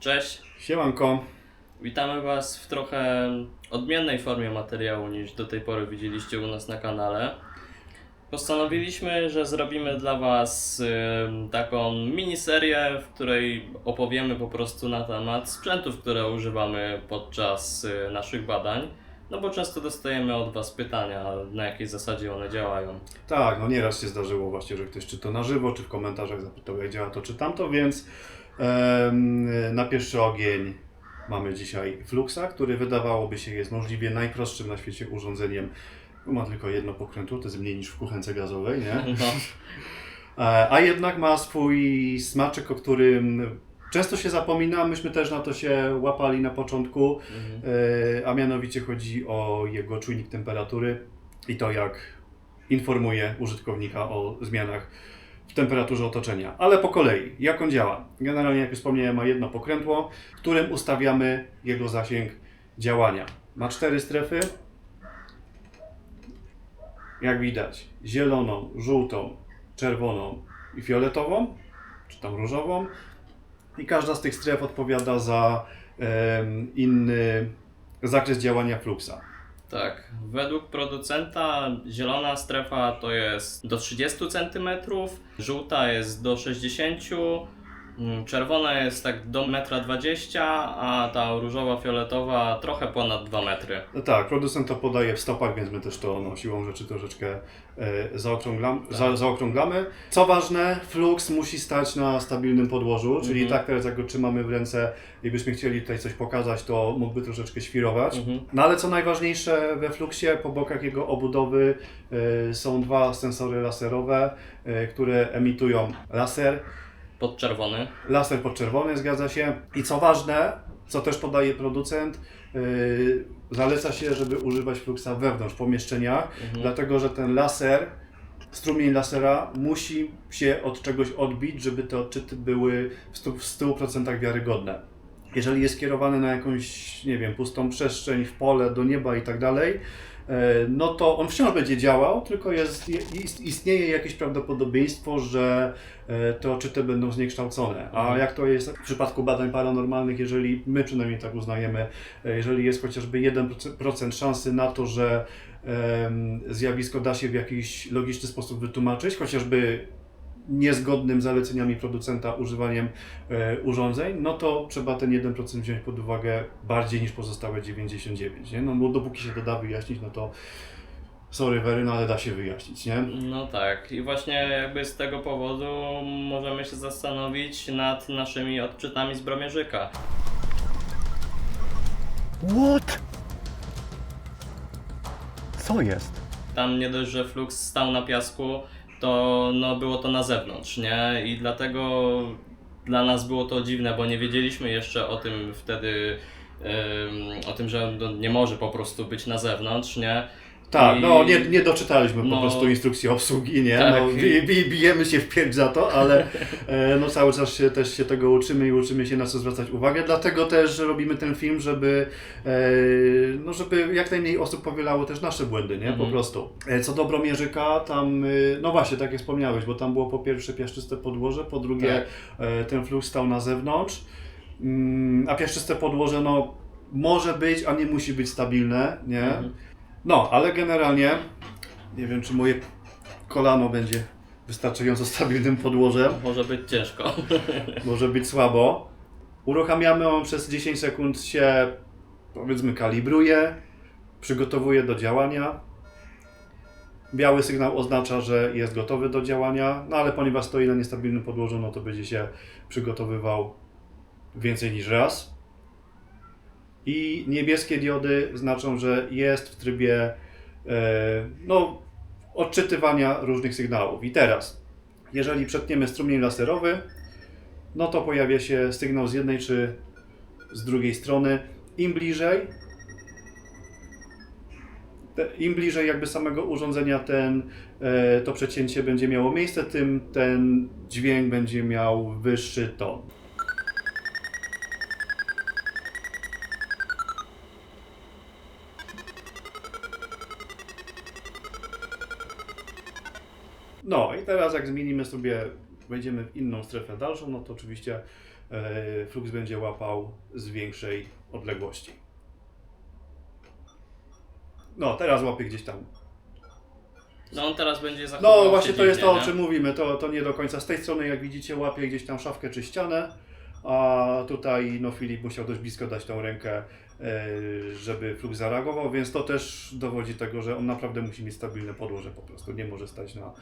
Cześć, Siemanko. witamy Was w trochę odmiennej formie materiału niż do tej pory widzieliście u nas na kanale. Postanowiliśmy, że zrobimy dla Was taką miniserię, w której opowiemy po prostu na temat sprzętów, które używamy podczas y, naszych badań. No bo często dostajemy od Was pytania, na jakiej zasadzie one działają. Tak, no nieraz się zdarzyło właśnie, że ktoś czy to na żywo, czy w komentarzach zapytał, jak działa to, czy tamto, więc na pierwszy ogień mamy dzisiaj Fluxa, który wydawałoby się jest możliwie najprostszym na świecie urządzeniem. Ma tylko jedno pokrętło, to jest mniej niż w kuchence gazowej, nie? No, E, A jednak ma swój smaczek, o którym często się zapomina. Myśmy też na to się łapali na początku. mhm. E, a mianowicie chodzi o jego czujnik temperatury i to, jak informuje użytkownika o zmianach w temperaturze otoczenia. Ale po kolei, jak on działa? Generalnie, jak już wspomniałem, ma jedno pokrętło, którym ustawiamy jego zasięg działania. Ma cztery strefy. Jak widać, zieloną, żółtą, czerwoną i fioletową, czy tam różową. I każda z tych stref odpowiada za inny zakres działania fluxa. Tak, według producenta zielona strefa to jest do 30 cm, żółta jest do 60 mm, czerwona jest tak do 1,20 m, a ta różowa, fioletowa trochę ponad 2 metry. No tak, producent to podaje w stopach, więc my też to no, siłą rzeczy troszeczkę e, zaokrąglam, Tak. za, zaokrąglamy. Co ważne, flux musi stać na stabilnym podłożu, czyli Mhm. tak teraz jak go trzymamy w ręce i byśmy chcieli tutaj coś pokazać, to mógłby troszeczkę świrować. Mhm. No ale co najważniejsze we Fluxie, po bokach jego obudowy e, są dwa sensory laserowe, e, które emitują laser, Podczerwony. laser podczerwony, zgadza się. I co ważne, co też podaje producent, yy, zaleca się, żeby używać fluxa wewnątrz pomieszczenia, Mhm. dlatego że ten laser, strumień lasera musi się od czegoś odbić, żeby te odczyty były w stu- w 100% wiarygodne. Jeżeli jest kierowany na jakąś, nie wiem, pustą przestrzeń, w pole, do nieba i tak dalej, no to on wciąż będzie działał, tylko jest, ist- istnieje jakieś prawdopodobieństwo, że e, te odczyty będą zniekształcone. A Mhm. jak to jest w przypadku badań paranormalnych, jeżeli my przynajmniej tak uznajemy, e, jeżeli jest chociażby 1% szansy na to, że zjawisko da się w jakiś logiczny sposób wytłumaczyć, chociażby niezgodnym z zaleceniami producenta używaniem e, urządzeń, no to trzeba ten 1% wziąć pod uwagę bardziej niż pozostałe 99%. Nie? No bo dopóki się to da wyjaśnić, no to sorry very, no ale da się wyjaśnić, nie? No tak, i właśnie jakby z tego powodu możemy się zastanowić nad naszymi odczytami z bromierzyka. What? Co jest? Tam nie dość, że flux stał na piasku, to no, było to na zewnątrz, nie? I dlatego dla nas było to dziwne, bo nie wiedzieliśmy jeszcze o tym wtedy, o tym, że nie może po prostu być na zewnątrz, nie? Tak, I- no nie, nie doczytaliśmy po No. prostu instrukcji obsługi, nie? Tak. No, bi, bijemy się w pierś za to, ale e, no cały czas się też się tego uczymy i uczymy się na co zwracać uwagę, dlatego też robimy ten film, żeby e, no żeby jak najmniej osób powielało też nasze błędy, nie? Po Mhm. prostu. E, co do bromierzyka, tam, no właśnie, tak jak wspomniałeś, bo tam było po pierwsze piaszczyste podłoże, po drugie Tak. ten flux stał na zewnątrz, Mm, a piaszczyste podłoże, no może być, a nie musi być stabilne, nie? Mhm. No, ale generalnie nie wiem, czy moje kolano będzie wystarczająco stabilnym podłożem. Może być ciężko. Może być słabo. Uruchamiamy on przez 10 sekund się powiedzmy kalibruje, przygotowuje do działania. Biały sygnał oznacza, że jest gotowy do działania, no ale ponieważ stoi na niestabilnym podłożu, no to będzie się przygotowywał więcej niż raz. I niebieskie diody znaczą, że jest w trybie e, no, odczytywania różnych sygnałów. I teraz, jeżeli przetniemy strumień laserowy, no to pojawia się sygnał z jednej czy z drugiej strony. Im bliżej, im bliżej jakby samego urządzenia ten, e, to przecięcie będzie miało miejsce, tym ten dźwięk będzie miał wyższy ton. No i teraz jak zmienimy sobie, wejdziemy w inną strefę dalszą, no to oczywiście e, flux będzie łapał z większej odległości. No, teraz łapie gdzieś tam. No on teraz będzie zachowywał No, właśnie się to jest to, dziwnie, o nie? czym mówimy. To, to nie do końca z tej strony, jak widzicie, łapie gdzieś tam szafkę czy ścianę, a tutaj no, Filip musiał dość blisko dać tą rękę, e, żeby flux zareagował, więc to też dowodzi tego, że on naprawdę musi mieć stabilne podłoże po prostu. Nie może stać na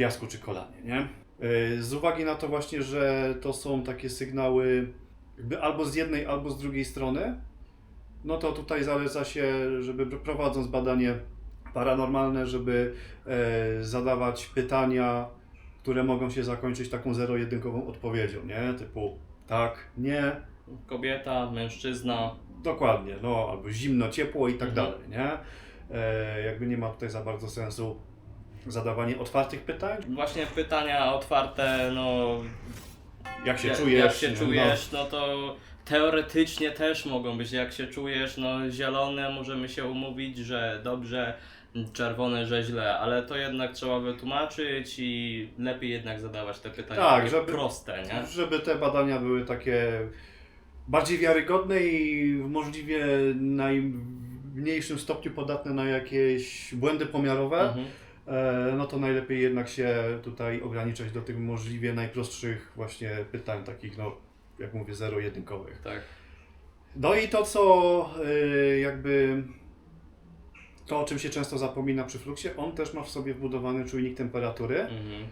piasku czy kolanie, nie? E, Z uwagi na to właśnie, że to są takie sygnały jakby albo z jednej, albo z drugiej strony, no to tutaj zaleca się, żeby prowadząc badanie paranormalne, żeby e, zadawać pytania, które mogą się zakończyć taką zero-jedynkową odpowiedzią, nie? Typu tak, nie, Kobieta, mężczyzna. dokładnie, no albo zimno, ciepło i tak Mhm. dalej, nie? E, jakby nie ma tutaj za bardzo sensu zadawanie otwartych pytań. Właśnie pytania otwarte, no Jak się jak, czujesz? jak się nie? czujesz, no to teoretycznie też mogą być. Jak się czujesz, no zielone możemy się umówić, że dobrze, czerwone, że źle, ale to jednak trzeba wytłumaczyć i lepiej jednak zadawać te pytania Tak, żeby- proste, nie? No, Żeby te badania były takie bardziej wiarygodne i w możliwie najmniejszym stopniu podatne na jakieś błędy pomiarowe. Mhm. E, no to najlepiej jednak się tutaj ograniczać do tych możliwie najprostszych właśnie pytań, takich no, jak mówię, zero-jedynkowych. Tak. No i to, co y, jakby to, o czym się często zapomina przy fluksie, on też ma w sobie wbudowany czujnik temperatury. Mhm.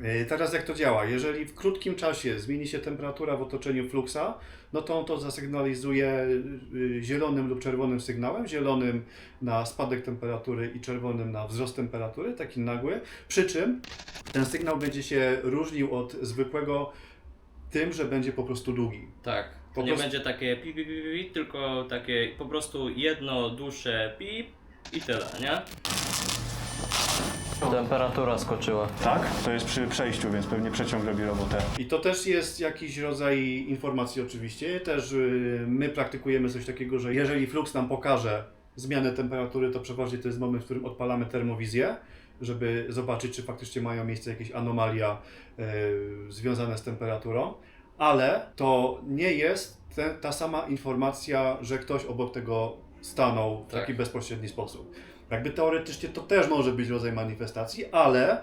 Y, Teraz jak to działa? Jeżeli w krótkim czasie zmieni się temperatura w otoczeniu fluksa, no to on to zasygnalizuje y, zielonym lub czerwonym sygnałem. Zielonym na spadek temperatury i czerwonym na wzrost temperatury, taki nagły. Przy czym ten sygnał będzie się różnił od zwykłego tym, że będzie po prostu długi. Tak. To Po nie prostu- będzie takie pi, pi, pi, pi, pi, tylko takie po prostu jedno dłuższe pip i tyle, nie? Temperatura skoczyła. Tak? To jest przy przejściu, więc pewnie przeciąg robi robotę. I to też jest jakiś rodzaj informacji oczywiście. Też y, my praktykujemy coś takiego, że jeżeli flux nam pokaże zmianę temperatury, to przeważnie to jest moment, w którym odpalamy termowizję, żeby zobaczyć, czy faktycznie mają miejsce jakieś anomalia y, związane z temperaturą. Ale to nie jest te, ta sama informacja, że ktoś obok tego stanął w Tak. taki bezpośredni sposób. Jakby teoretycznie to też może być rodzaj manifestacji, ale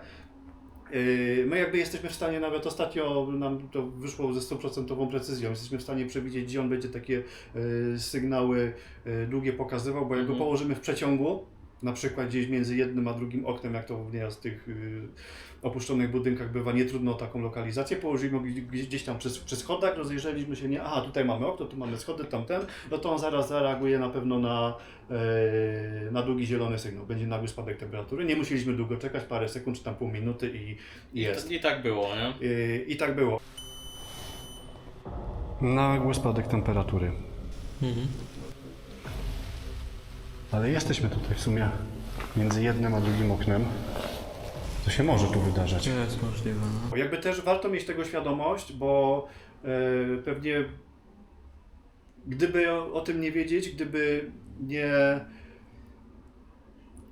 Yy, My jakby jesteśmy w stanie, nawet ostatnio nam to wyszło ze stuprocentową precyzją, jesteśmy w stanie przewidzieć, gdzie on będzie takie yy, sygnały yy, długie pokazywał, bo jak go Mhm. położymy w przeciągu, na przykład gdzieś między jednym a drugim oknem, jak to nieraz w tych yy, opuszczonych budynkach bywa, nie trudno o taką lokalizację, położymy go gdzieś, tam przy, przy schodach, rozejrzeliśmy się, nie, aha, tutaj mamy okno, tu mamy schody, tamten, no to on zaraz zareaguje na pewno na, yy, na długi zielony sygnał, będzie nagły spadek temperatury, nie musieliśmy długo czekać, parę sekund czy tam pół minuty i, i jest. I, I tak było, nie? Yy, I tak było. Nagły spadek temperatury. Ale jesteśmy tutaj w sumie między jednym a drugim oknem. To się może tu wydarzać. Jest możliwe, no. Jakby też warto mieć tego świadomość, bo e, pewnie gdyby o, o tym nie wiedzieć, gdyby nie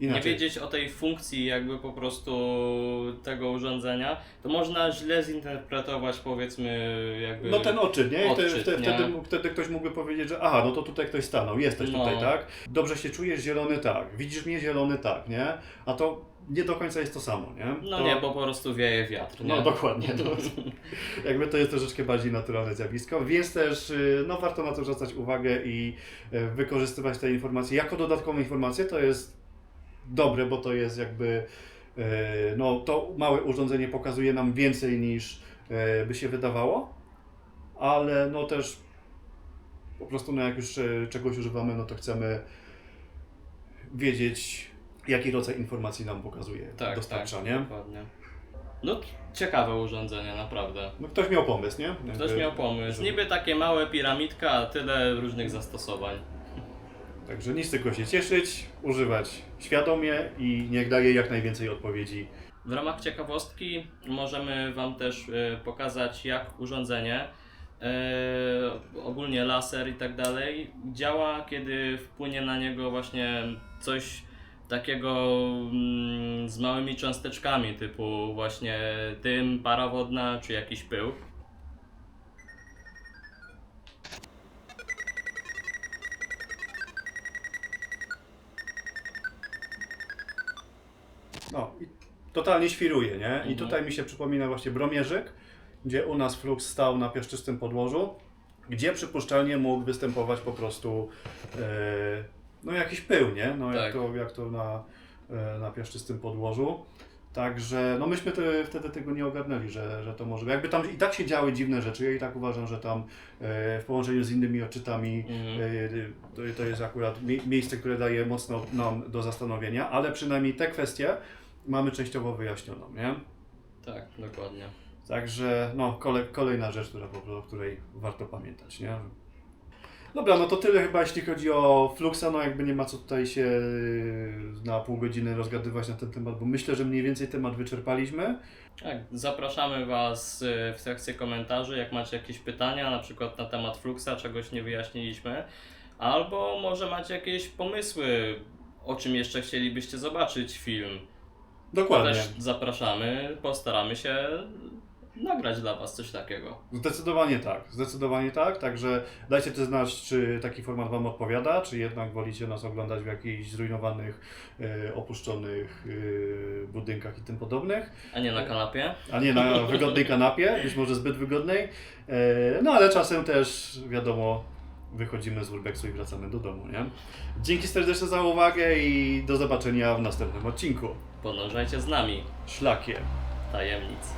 Nie inaczej. wiedzieć o tej funkcji jakby po prostu tego urządzenia, to można źle zinterpretować powiedzmy jakby... No ten odczyt, nie? Odczyt, wtedy, wtedy, nie? wtedy, wtedy ktoś mógłby powiedzieć, że aha, no to tutaj ktoś stanął, jesteś No. tutaj, tak? Dobrze się czujesz, zielony tak, widzisz mnie, zielony tak, nie? A to nie do końca jest to samo, nie? No to... nie, bo po prostu wieje wiatr, nie? No dokładnie. No, jakby to jest troszeczkę bardziej naturalne zjawisko, więc też y, no, warto na to zwracać uwagę i y, wykorzystywać te informacje jako dodatkową informację. To jest dobre, bo to jest jakby y, no, to małe urządzenie pokazuje nam więcej niż y, by się wydawało, ale no też po prostu no, jak już y, czegoś używamy, no to chcemy wiedzieć jaki rodzaj informacji nam pokazuje, tak, dostarcza, tak, nie? dokładnie. No ciekawe urządzenie, naprawdę. No ktoś miał pomysł, nie? Ktoś Jakby- miał pomysł. Niby takie małe piramidka, a tyle różnych zastosowań. Także nic tylko się cieszyć, używać świadomie i niech daje jak najwięcej odpowiedzi. W ramach ciekawostki możemy Wam też e, pokazać, jak urządzenie, e, ogólnie laser i tak dalej, działa, kiedy wpłynie na niego właśnie coś takiego mm, z małymi cząsteczkami, typu właśnie dym, para wodna czy jakiś pył. Totalnie świruje, nie? I Mhm. tutaj mi się przypomina właśnie Bromierzyk, gdzie u nas Flux stał na piaszczystym podłożu, gdzie przypuszczalnie mógł występować po prostu e, no jakiś pył, nie? No jak Tak. to, jak to na, e, na piaszczystym podłożu. Także no myśmy te, wtedy tego nie ogarnęli, że, że to może. Jakby tam i tak się działy dziwne rzeczy. Ja i tak uważam, że tam e, w połączeniu z innymi odczytami Mhm. e, to, to jest akurat mie- miejsce, które daje mocno nam do zastanowienia, ale przynajmniej te kwestie mamy częściowo wyjaśnioną, nie? Tak, dokładnie. Także no, kole, kolejna rzecz, która, o której warto pamiętać, nie? Dobra, no to tyle chyba jeśli chodzi o Fluxa, no jakby nie ma co tutaj się yy, na pół godziny rozgadywać na ten temat, bo myślę, że mniej więcej temat wyczerpaliśmy. Tak, zapraszamy Was y, w sekcję komentarzy, jak macie jakieś pytania, na przykład na temat Fluxa, czegoś nie wyjaśniliśmy, albo może macie jakieś pomysły, o czym jeszcze chcielibyście zobaczyć film. Dokładnie. Też zapraszamy, postaramy się nagrać dla Was coś takiego. Zdecydowanie tak, zdecydowanie tak, także dajcie też znać, czy taki format Wam odpowiada, czy jednak wolicie nas oglądać w jakichś zrujnowanych, e, opuszczonych e, budynkach i tym podobnych. A nie na kanapie? a nie na wygodnej kanapie, być może zbyt wygodnej. E, No ale czasem też, wiadomo, wychodzimy z urbexu i wracamy do domu, nie? Dzięki serdecznie za uwagę i do zobaczenia w następnym odcinku. Podążajcie z nami. Szlakiem. Tajemnic.